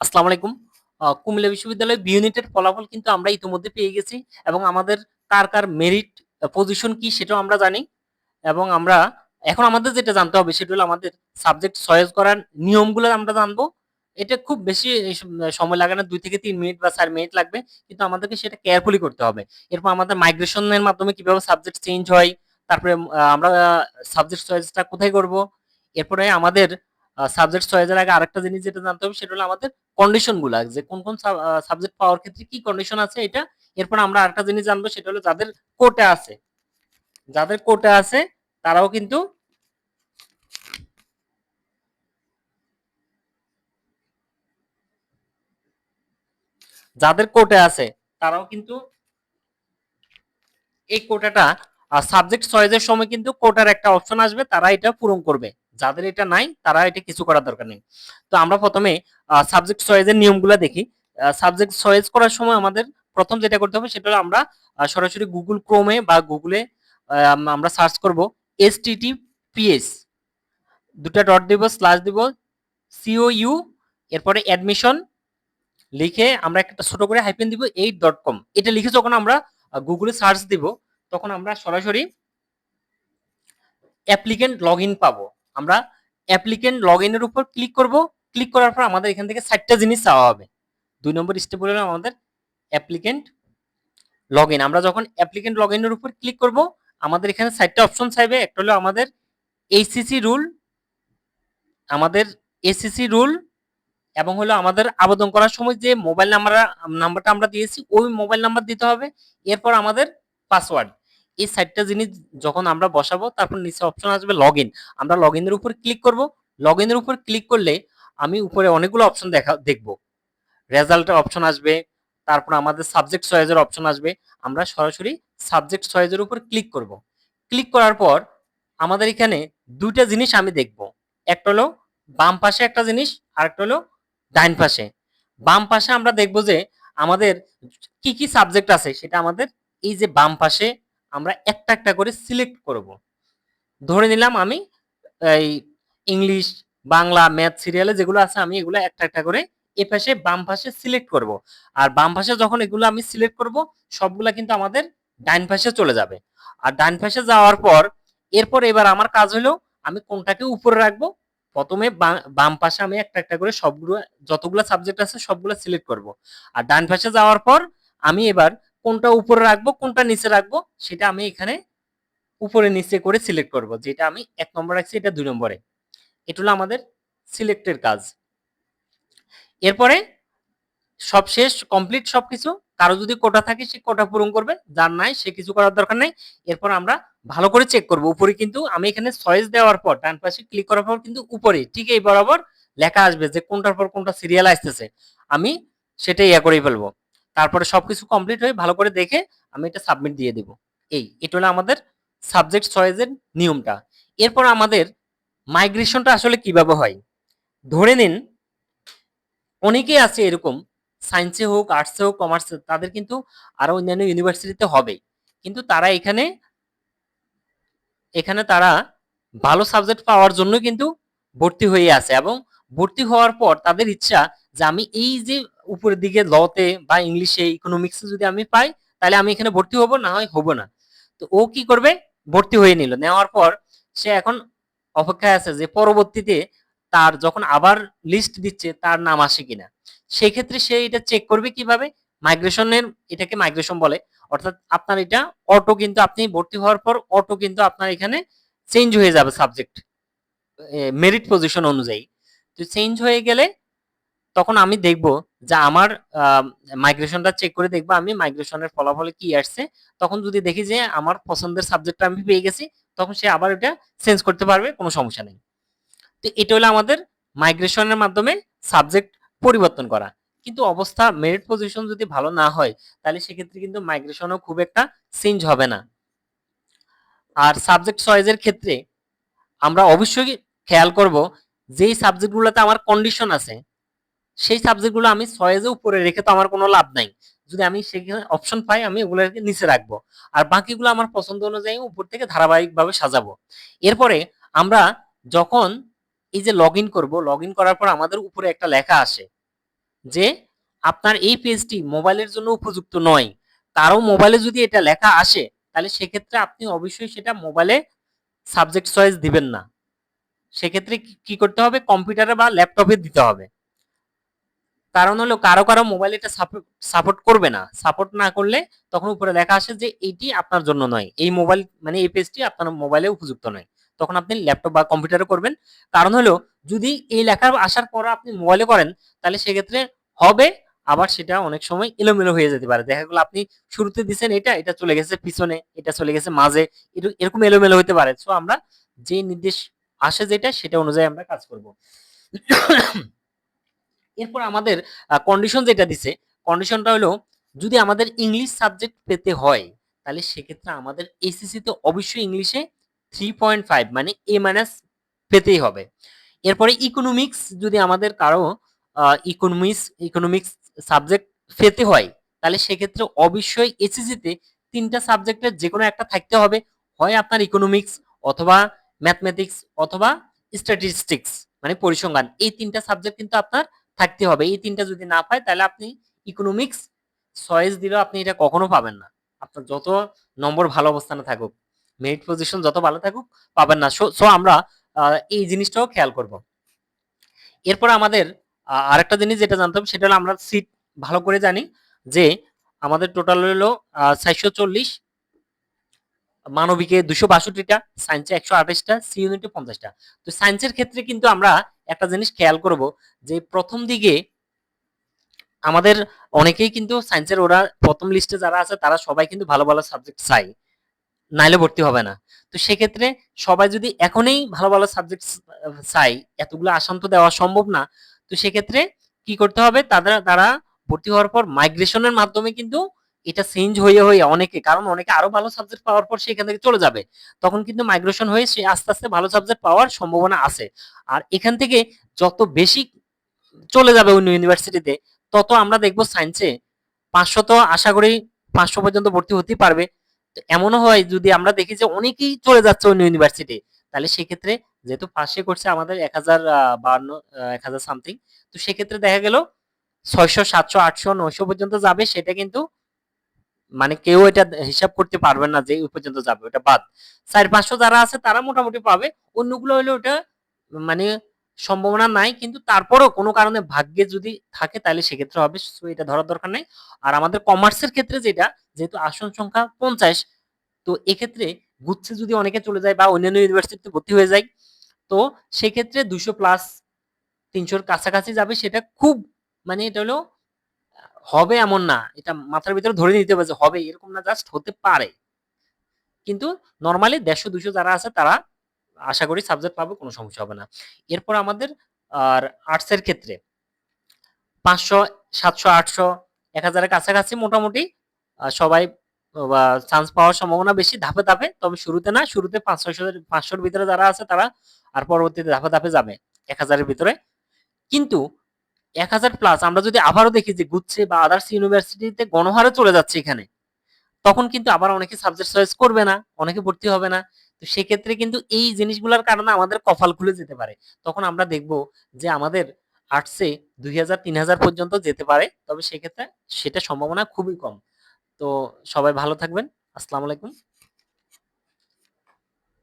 আসসালামু আলাইকুম। কুমিল্লা বিশ্ববিদ্যালয়ের বি ফলাফল কিন্তু আমরা ইতিমধ্যে পেয়ে গেছি এবং আমাদের কার, কার মেরিট পজিশন কি সেটাও আমরা জানি এবং আমরা এখন আমাদের যেটা জানতে হবে সেটা হলো আমাদের সাবজেক্ট চয়েস করার নিয়মগুলো আমরা জানব। এটা খুব বেশি সময় লাগে না ২ থেকে তিন মিনিট বা চার মিনিট লাগবে। কিন্তু আমাদেরকে সেটা কেয়ারফুলি করতে হবে। এরপর আমাদের মাইগ্রেশনের মাধ্যমে কীভাবে সাবজেক্ট চেঞ্জ হয়, তারপরে আমরা সাবজেক্ট চয়েসটা কোথায় করব? এরপরে আমাদের সাবজেক্ট চয়েস এর আগে আরেকটা জিনিস যেটা জানতে হবে সেটা হলো আমাদের কন্ডিশনগুলা যে কোন, কোন সাবজেক্ট পাওয়ার ক্ষেত্রে কি কন্ডিশন আছে এটা। এরপর আমরা আরেকটা জিনিস জানব সেটা হলো যাদের কোটা আছে। যাদের কোটা আছে তারাও কিন্তু যাদের কোটা আছে তারাও কিন্তু এই কোটাটা সাবজেক্ট চয়েস এর সময় কিন্তু কোটার একটা অপশন আসবে তারা এটা পূরণ করবে। যাদের এটা নাই তারা এটা কিছু করার দরকার নেই। তো আমরা প্রথমে সাবজেক্ট চয়েস এর নিয়মগুলা দেখি। সাবজেক্ট চয়েস করার সময় আমাদের প্রথম যেটা করতে হবে সেটা হলো আমরা সরাসরি গুগল ক্রোমে বা আ আমরা সার্চ করব https ২ টা ডট দিব, স্ল্যাশ দিব, COU এরপরে অ্যাডমিশন লিখে আমরা একটা ছোট করে হাইফেন দিব 8.com এটা লিখে যখন আমরা গুগলে সার্চ দিব তখন আমরা সরাসরি অ্যাপ্লিক্যান্ট লগইন পাবো। আমরা অ্যাপ্লিকেন্ট লগইন এর উপর ক্লিক করব। ক্লিক করার পর আমাদের এখান থেকে ৪ টা জিনিস চাওয়া হবে। দুই নম্বর স্টেপ হলো আমাদের অ্যাপ্লিক্যান্ট লগইন। আমরা যখন অ্যাপ্লিক্যান্ট লগইন এর উপর ক্লিক করব, আমাদের এখানে ৪ টা অপশন চাইবে। একটা হলো আমাদের এইচসিসি রুল, আমাদের এসিসি রুল এবং হলো আমাদের আবেদন করার সময় যে মোবাইল নাম্বার নাম্বারটা আমরা দিয়েছি ওই মোবাইল নাম্বার দিতে হবে। এরপর আমাদের পাসওয়ার্ড। এই ৪ টা জিনিস যখন আমরা বসাবো তারপর নিচে অপশন আসবে লগইন। আমরা লগইন এর উপর ক্লিক করব। লগইন এর উপর ক্লিক করলে আমি উপরে অনেকগুলো অপশন দেখা দেখব। রেজাল্ট এর অপশন আসবে, তারপর আমাদের সাবজেক্ট চয়েস এর অপশন আসবে। আমরা সরাসরি সাবজেক্ট চয়েস এর উপর ক্লিক করব। ক্লিক করার পর আমাদের এখানে দুইটা জিনিস আমি দেখব। একটা হলো বাম পাশে একটা জিনিস, আরেকটা হলো ডাইন পাশে। বাম পাশে আমরা দেখব যে আমাদের কি, কি সাবজেক্ট আছে সেটা আমাদের এই যে বাম পাশে আমরা একটা, একটা করে সিলেক্ট করব। ধরে নিলাম আমি এই ইংলিশ, বাংলা, ম্যাথ সিরিয়ালে যেগুলো আছে আমি এগুলো একটা, একটা করে এ পাশে বাম পাশে সিলেক্ট করব। আর বাম পাশে যখন এগুলো আমি সিলেক্ট করব সবগুলা কিন্তু আমাদের ডাইন পাশে চলে যাবে। আর ডাইন পাশে যাওয়ার পর এরপর এবার আমার কাজ হলো আমি কোনটাকে উপরে রাখব। প্রথমে বাম পাশে আমি একটা, একটা করে সবগুলো যতগুলা সাবজেক্ট আছে সবগুলো সিলেক্ট করব। আর ডান পাশে যাওয়ার পর আমি এবার কোনটা উপরে রাখব, কোনটা নিচে রাখব সেটা আমি এখানে উপরে নিচে করে সিলেক্ট করব। যেটা আমি এক নম্বর রাখছি এটা দুই নম্বরে। এটা হলো আমাদের সিলেক্টের কাজ। এরপরে সব শেষ কমপ্লিট সবকিছু। কারও যদি কোটা থাকে সে কোটা পূরণ করবে। যার নাই সে কিছু করার দরকার নাই। এরপর আমরা ভালো করে চেক করব। উপরে কিন্তু আমি এখানে চয়েস দেওয়ার পর ডান পাশে ক্লিক করার পর কিন্তু উপরে ঠিক এই বরাবর লেখা আসবে যে কোনটার পর কোনটা সিরিয়াল আসতেছে। আমি সেটা ইয়া করেই ফেলব। তারপরে সবকিছু কমপ্লিট হয়ে ভালো করে দেখে আমি এটা সাবমিট দিয়ে দিব। এই এটা হলো আমাদের সাবজেক্ট চয়েস এর নিয়মটা। এরপর আমাদের মাইগ্রেশনটা আসলে কীভাবে হয়? ধরে নিন অনেকেই আছে এরকম সায়েন্সে হোক, আর্টসে হোক, কমার্সে তাদের কিন্তু আরও অন্যান্য ইউনিভার্সিটিতে হবেই। কিন্তু তারা এখানে এখানে তারা ভালো সাবজেক্ট পাওয়ার জন্য কিন্তু ভর্তি হয়ে আছে এবং ভর্তি হওয়ার পর তাদের ইচ্ছা যে আমি এই যে উপরের দিকে লতে বা ইংলিশে, ইকোনমিক্সে যদি আমি পাই তাহলে আমি এখানে ভর্তি হব, না হয় হব না। তো ও কি করবে? ভর্তি হয়ে নিল। নেওয়ার পর সে এখন অপেক্ষায় আছে যে পরবর্তীতে তার যখন আবার লিস্ট দিচ্ছে তার নাম আসে কিনা। সেক্ষেত্রে সে এটা চেক করবে কীভাবে? মাইগ্রেশনের এটাকে মাইগ্রেশন বলে। অর্থাৎ আপনার এটা অটো কিন্তু আপনি ভর্তি হওয়ার পর অটো কিন্তু আপনার এখানে চেঞ্জ হয়ে যাবে সাবজেক্ট। মেরিট পজিশন অনুযায়ী। তো চেঞ্জ হয়ে গেলে তখন আমি দেখব যে আমার মাইগ্রেশনটা চেক করে দেখব আমি মাইগ্রেশনের ফলাফলে কি আসছে। তখন যদি দেখি যে আমার পছন্দের সাবজেক্টটা আমি পেয়ে গেছি তখন সে আবার এটা চেঞ্জ করতে পারবে, কোনো সমস্যা নেই। তো এটা হলো আমাদের মাইগ্রেশনের মাধ্যমে সাবজেক্ট পরিবর্তন করা। কিন্তু অবস্থা মেরিট পজিশন যদি ভালো না হয় তাহলে সেক্ষেত্রে কিন্তু মাইগ্রেশনও খুব একটা চেঞ্জ হবে না। আর সাবজেক্ট চয়েস এর ক্ষেত্রে আমরা অবশ্যই খেয়াল করব যেই সাবজেক্টগুলোতে আমার কন্ডিশন আছে সেই সাবজেক্টগুলো আমি চয়েসে উপরে রেখে তো আমার কোনো লাভ নাই। যদি আমি সেখানে অপশন পাই আমি ওগুলোকে নিচে রাখব। আর বাকিগুলো আমার পছন্দ অনুযায়ী উপর থেকে ধারাবাহিকভাবে সাজাবো। এরপরে আমরা যখন এই যে লগইন করব, লগইন করার পর আমাদের উপরে একটা লেখা আসে। যে আপনার এই পেজটি মোবাইলের জন্য উপযুক্ত নয় তারও মোবাইলে যদি এটা লেখা আসে তাহলে সেক্ষেত্রে আপনি অবশ্যই সেটা মোবাইলে সাবজেক্ট চয়েস দিবেন না সেক্ষেত্রে কি করতে হবে কম্পিউটারে বা ল্যাপটপে দিতে হবে কারণ হলো কারও কারও মোবাইল এটা সাপোর্ট করবে না। সাপোর্ট না করলে তখন উপরে লেখা আসে যে এইটি আপনার জন্য নয়। এই মোবাইল মানে এই পেজটি আপনার মোবাইলে উপযুক্ত নয়। তখন আপনি ল্যাপটপ বা কম্পিউটারে করবেন। কারণ হলো যদি এই লেখা আসার পর আপনি মোবাইলে করেন, তাহলে সেক্ষেত্রে হবে, আবার সেটা অনেক সময় এলোমেলো হয়ে যেতে পারে। দেখা গেলো আপনি শুরুতে দিচ্ছেন এটা এটা চলে গেছে পিছনে, এটা চলে গেছে মাঝে এরু- এরকম এলোমেলো হতে পারে। সো আমরা যে নির্দেশ আসে যেটা, সেটা অনুযায়ী আমরা কাজ করব। এরপর আমাদের কন্ডিশন যেটা দিছে কন্ডিশনটা হলো যদি আমাদের ইংলিশ সাবজেক্ট পেতে হয়, তাহলে সেক্ষেত্রে আমাদের এসএসসি তে অবশ্যই ইংলিশে থ্রি পয়েন্ট ফাইভ মানে এ মাইনাস পেতেই হবে। এরপরে ইকোনমিক্স যদি আমাদের কারও ইকোনমিক্স ইকোনমিক্স সাবজেক্ট পেতে হয়, তাহলে সেক্ষেত্রে অবশ্যই এসএসসি তে তিনটা সাবজেক্টের যে কোনো একটা থাকতে হবে। হয় আপনার ইকোনমিক্স অথবা ম্যাথমেটিক্স অথবা স্ট্যাটিস্টিক্স মানে পরিসংখ্যান, এই তিনটা সাবজেক্ট কিন্তু আপনার থাকতে হবে। এই তিনটা যদি না পায়, তাহলে আপনি ইকোনমিক্স চয়েস দিলেও আপনি এটা কখনো পাবেন না। আপনার যত নম্বর ভালো অবস্থানে থাকুক মেরিট পজিশন যত ভালো থাকুক, পাবেন না। সো আমরা এই জিনিসটাও খেয়াল করব। এরপর আমাদের আরেকটা জিনিস যেটা জানতাম সেটা হলো আমরা সিট ভালো করে জানি যে আমাদের টোটাল হলো চারশো চল্লিশ মানবিকে দুশো বাষট্টিটা সায়েন্সে একশো আঠাশটা সি ইউনিটে পঞ্চাশটা। তো সায়েন্সের ক্ষেত্রে কিন্তু আমরা একটা জিনিস খেয়াল করব যে প্রথম দিকে আমাদের অনেকেই কিন্তু সায়েন্সের ওরা প্রথম লিস্টে যারা আছে, তারা সবাই কিন্তু ভালো ভালো সাবজেক্ট চাই নাইলে ভর্তি হবে না। তো সেক্ষেত্রে সবাই যদি এখনই ভালো ভালো সাবজেক্ট চাই এতগুলো আসাম তো দেওয়া সম্ভব না। তো সেক্ষেত্রে কি করতে হবে? তাদের, তারা ভর্তি হওয়ার পর মাইগ্রেশনের মাধ্যমে কিন্তু এটা চেঞ্জ হয়ে হয়ে অনেকে, কারণ অনেকে আরও ভালো সাবজেক্ট পাওয়ার পর সেখান থেকে চলে যাবে। তখন কিন্তু মাইগ্রেশন হয়ে সে আস্তে আস্তে ভালো সাবজেক্ট পাওয়ার সম্ভাবনা আছে। আর এখান থেকে যত বেশি চলে যাবে অন্য ইউনিভার্সিটিতে তত আমরা দেখব সায়েন্সে পাঁচশো তো আশা করি পাঁচশো পর্যন্ত ভর্তি হতে পারবে। তো এমনও হয় যদি আমরা দেখি যে অনেকেই চলে যাচ্ছে অন্য ইউনিভার্সিটি তাহলে সেক্ষেত্রে যেহেতু পাশে করছে আমাদের এক হাজার বান্ন এক হাজার সামথিং তো সেক্ষেত্রে দেখা গেল ছয়শো, সাতশো, আটশো, নয়শো পর্যন্ত যাবে, সেটা কিন্তু মানে কেউ এটা হিসাব করতে পারবে না যে ওই পর্যন্ত যাবে, ওটা বাদ। চার পাঁচশো যারা আছে, তারা মোটামুটি পাবে। অন্যগুলো হলে ওটা মানে সম্ভাবনা নাই, কিন্তু তারপরেও কোনো কারণে ভাগ্যে যদি থাকে, তাহলে সেক্ষেত্রে হবে। এটা ধরার দরকার নেই। আর আমাদের কমার্সের ক্ষেত্রে যেটা, যেহেতু আসন সংখ্যা পঞ্চাশ, তো এক্ষেত্রে গুচ্ছে যদি অনেকে চলে যায় বা অন্যান্য ইউনিভার্সিটিতে ভর্তি হয়ে যায়, তো সেক্ষেত্রে দুশো প্লাস তিনশোর কাছাকাছি যাবে। সেটা খুব মানে এটা হলো হবে এমন না। এটা মাথার ভিতরে ধরে নিতে হবে যে হবে, এরকম না জাস্ট হতে পারে। কিন্তু নর্মালি দেড়শো দুশো যারা আছে, তারা আশা করি সাবজেক্ট পাবে, কোনো সমস্যা হবে না। এরপর আমাদের, আর আর্টসের ক্ষেত্রে, পাঁচশো, সাতশো, আটশো, এক হাজারের কাছাকাছি মোটামুটি সবাই চান্স পাওয়ার সম্ভাবনা বেশি, ধাপে ধাপে। তবে শুরুতে না, শুরুতে পাঁচশো পাঁচশোর ভিতরে যারা আছে, তারা আর পরবর্তীতে ধাপে ধাপে যাবে, এক হাজারের ভিতরে। কিন্তু এক হাজার প্লাস আমরা যদি আবারও দেখি যে গুচ্ছে বা আদার্স ইউনিভার্সিটিতে গণহারে চলে যাচ্ছে এখানে, তখন কিন্তু আবার অনেকে সাবজেক্ট চয়েস করবে না, অনেকে ভর্তি হবে না। তো সেক্ষেত্রে কিন্তু এই জিনিসগুলোর কারণে আমাদের কপাল খুলে যেতে পারে। তখন আমরা দেখব যে আমাদের আর্টসে দুই হাজার, তিন হাজার পর্যন্ত যেতে পারে, তবে সেক্ষেত্রে সেটা সম্ভাবনা খুবই কম। তো সবাই ভালো থাকবেন। আসসালামু আলাইকুম।